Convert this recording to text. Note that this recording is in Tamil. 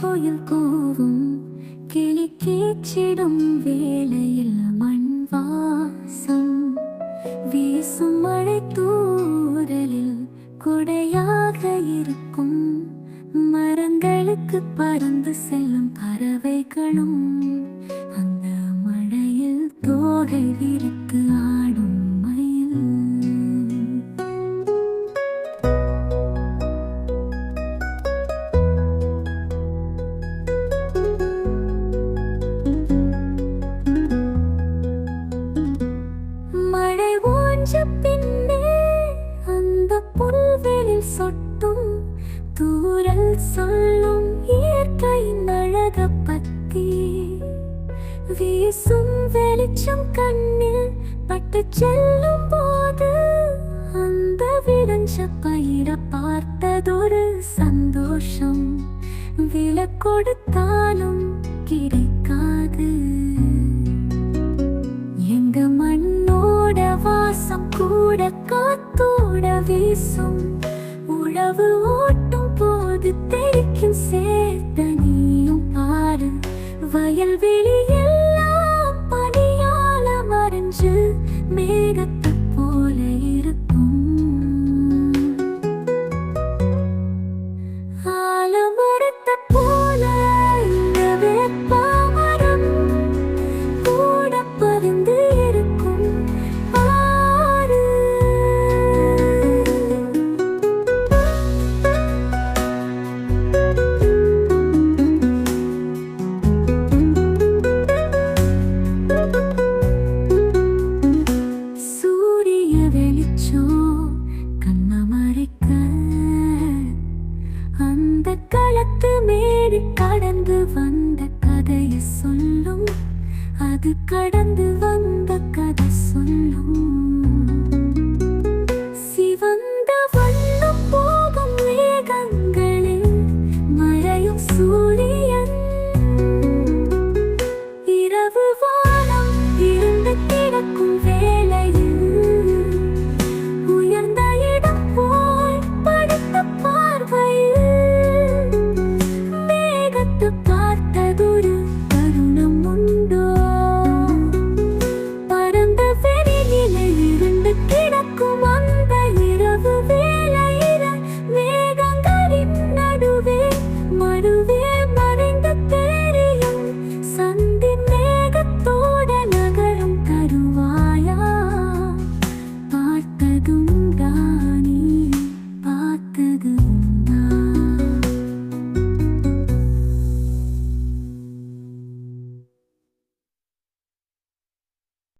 கோயில் கூவும் கிளி கீச்சிடும் வேளையில் மண் வாசம். வீசும் மழை தூரலில் குடையாக இருக்கும் மரங்களுக்கு பறந்து செல்லும் பறவைகளும். அந்த மழையில் தோகை விரித்து சொட்டும் தூரல் சொல்லும் இயற்கையின் அழக பத்தி வீசும் வெளிச்சம் கண்ணில் பட்டு செல்லும் போது அந்த விளைஞ்ச பயிர பார்த்ததொரு சந்தோஷம். விலை கொடுத்தாலும் கிடைக்காது. எங்க மண்ணோட வாசம் கூட காத்தோட வீசும் உழவு ஓட்டும் போது தெரிக்கும் சேர்த்த நீயும் பாரு வயல் வெளியே களத்து மேடு கடந்து வந்த கதையை சொல்லும். அது கடந்து வந்த